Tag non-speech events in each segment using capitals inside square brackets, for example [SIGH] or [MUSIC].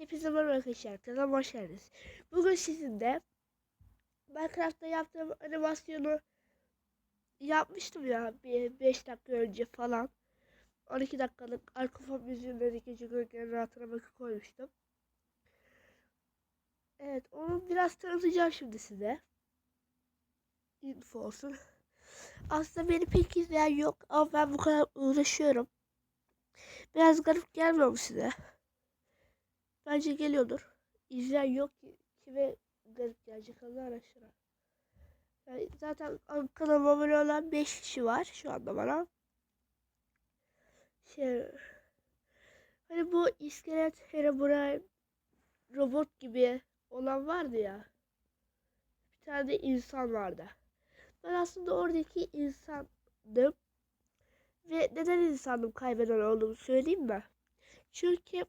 Hepinize merhaba arkadaşlar. Kanalıma hoş geldiniz. Bugün sizinle Minecraft'ta yaptığım animasyonu yapmıştım ya bir 5 dakika önce falan. 12 dakikalık arka fon müziğinde gece gölgelerinin altına bakıp koymuştum. Evet onu biraz tanıtacağım şimdi size. Info olsun. Aslında beni pek izleyen yok ama ben bu kadar uğraşıyorum. Biraz garip gelmiyor mu size? Bence geliyordur. İzleyen yok ki. Kime garip gelecek Allah aşkına. Yani zaten kanalıma abone olan 5 kişi var şu anda bana. Şey, hani bu iskelet Herobrine robot gibi olan vardı ya. Bir tane de insan vardı. Ben aslında oradaki insandım. Ve neden insandım kaybeden olduğumu söyleyeyim mi? Çünkü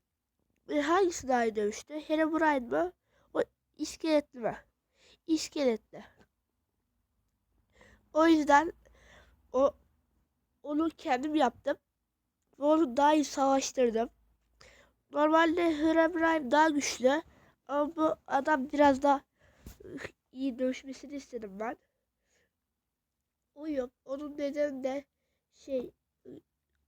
e, hangisi daha iyi dövüştü? Herobrine mı? O iskeletli mi? İskeletli. O yüzden o onu kendim yaptım. Ve onu daha iyi savaştırdım. Normalde Herobrine daha güçlü. Ama bu adam biraz daha iyi dövüşmesini istedim ben. Uyum. Onun nedeni de şey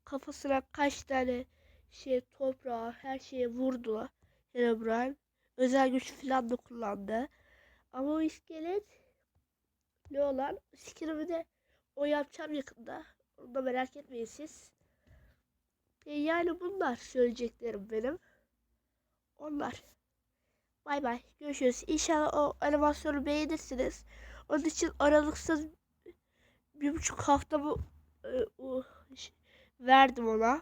kafasına kaç tane şey toprağa her şeye vurdu Herobrine. Özel güç falan da kullandı. Ama o iskelet ne olan skinimi de o yapacağım yakında. Onu da merak etmeyin siz. E, yani bunlar söyleyeceklerim benim. Onlar. Bay bay. Görüşürüz. İnşallah o animasyonu beğenirsiniz. Onun için aralıksız bir buçuk haftamı e, verdim ona.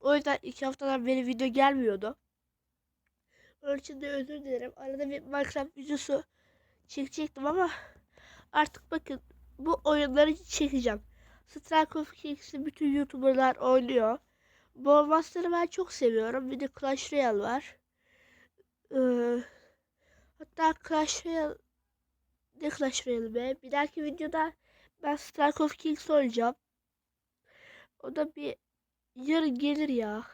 O yüzden iki haftadan beri video gelmiyordu. Onun için de özür dilerim. Arada bir Minecraft videosu çekecektim ama artık bakın bu oyunları çekeceğim. Strike of Kings'i bütün YouTuber'lar oynuyor. Bombastları ben çok seviyorum. Bir de Clash Royale var. Ee, hatta Clash Royale ne Clash Royale be? Bir dahaki videoda ben Strike of Kings oynayacağım. O da bir yarın gelir ya.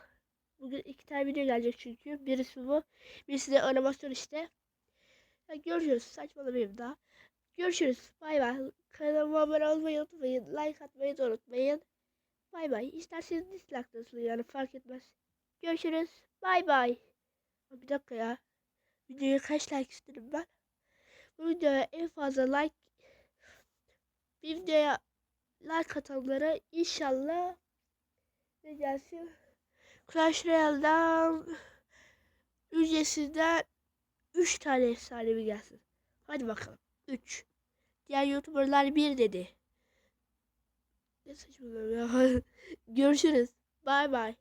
Bugün iki tane video gelecek çünkü. Birisi bu. Birisi de animasyon işte. Ya görüşürüz. Saçmalamayayım daha. Görüşürüz. Bay bay. Kanalıma abone olmayı unutmayın. Like atmayı da unutmayın. Bay bay. İsterseniz dislike atın yani fark etmez. Görüşürüz. Bay bay. Bir dakika ya. Videoya kaç like istedim ben? Bu videoya en fazla like bir videoya like atanlara inşallah ne gelsin? Clash Royale'dan ücretsizden 3 tane efsanevi gelsin. Hadi bakalım. 3. Diğer YouTuber'lar 1 dedi. Ne saçmalama ya. [LAUGHS] Görüşürüz. Bay bay.